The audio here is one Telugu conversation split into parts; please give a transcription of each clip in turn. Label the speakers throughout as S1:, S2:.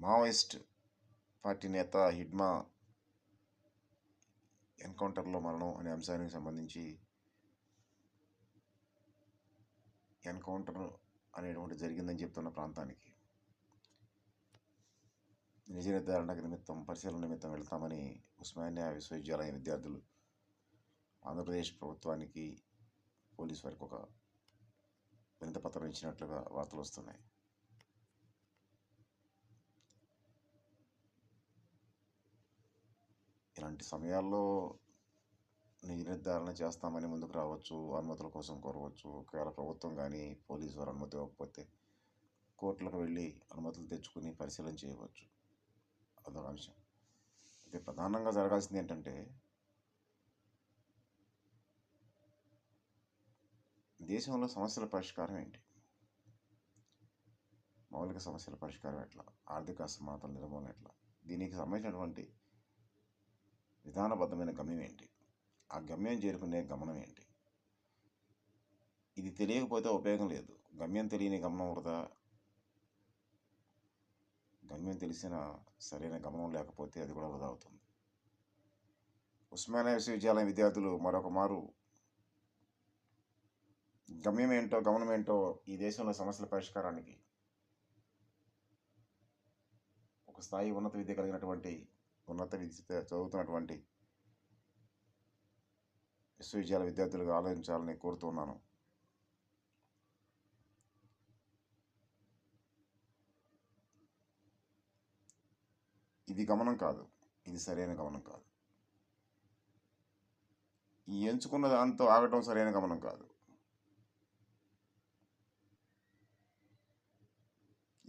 S1: మావోయిస్ట్ పార్టీ నేత హిడ్మా ఎన్కౌంటర్లో మరణం అనే అంశానికి సంబంధించి ఎన్కౌంటర్ అనేటువంటి జరిగిందని చెప్తున్న ప్రాంతానికి నిజ నిర్ధారణ నిమిత్తం పరిశీలన నిమిత్తం వెళ్తామని ఉస్మానియా విశ్వవిద్యాలయ విద్యార్థులు ఆంధ్రప్రదేశ్ ప్రభుత్వానికి పోలీస్ వారికి ఒక వినతపత్రం ఇచ్చినట్లుగా వార్తలు వస్తున్నాయి. ఇలాంటి సమయాల్లో నిజ నిర్ధారణ చేస్తామని ముందుకు రావచ్చు అనుమతుల కోసం కోరవచ్చు. ఒకవేళ ప్రభుత్వం కానీ పోలీసు వారు అనుమతి ఇవ్వకపోతే కోర్టులకు వెళ్ళి అనుమతులు తెచ్చుకుని పరిశీలన చేయవచ్చు. అదొక అంశం. అయితే ప్రధానంగా జరగాల్సింది ఏంటంటే దేశంలో సమస్యల పరిష్కారం ఏంటి? మౌలిక సమస్యల పరిష్కారం ఎట్లా? ఆర్థిక అసమానతల నిర్మూలన ఎట్లా? దీనికి సంబంధించినటువంటి విధానబద్ధమైన గమ్యం ఏంటి? ఆ గమ్యం చేరుకునే గమనం ఏంటి? ఇది తెలియకపోతే ఉపయోగం లేదు. గమ్యం తెలియని గమనం వృధా. గమ్యం తెలిసిన సరైన గమనం లేకపోతే అది కూడా వృధా అవుతుంది. ఉస్మానియా విశ్వవిద్యాలయం విద్యార్థులు మరొక మారు గమ్యం ఏంటో గమనం ఏంటో ఈ దేశంలో సమస్యల పరిష్కారానికి ఒక స్థాయి ఉన్నత విద్య కలిగినటువంటి ఉన్నత విద్య చదువుతున్నటువంటి విశ్వవిద్యాలయ విద్యార్థులుగా ఆలోచించాలని కోరుతున్నాను ఇది గమనం కాదు. ఇది సరైన గమనం కాదు. ఈ ఎంచుకున్న దాంతో ఆగటం సరైన గమనం కాదు.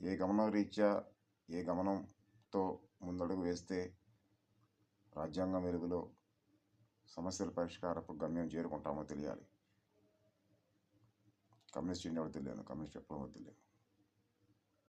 S1: ఏ గమనం రీత్యా ఏ గమనంతో ముందడుగు వేస్తే రాజ్యాంగం వెలుగులో సమస్యల పరిష్కారపు గమ్యం చేరుకుంటామో తెలియాలి. కమ్యూనిస్ట్ ఇండియా తెలియదు. కమ్యూనిస్ట్ ఎప్పుడో తెలియదు.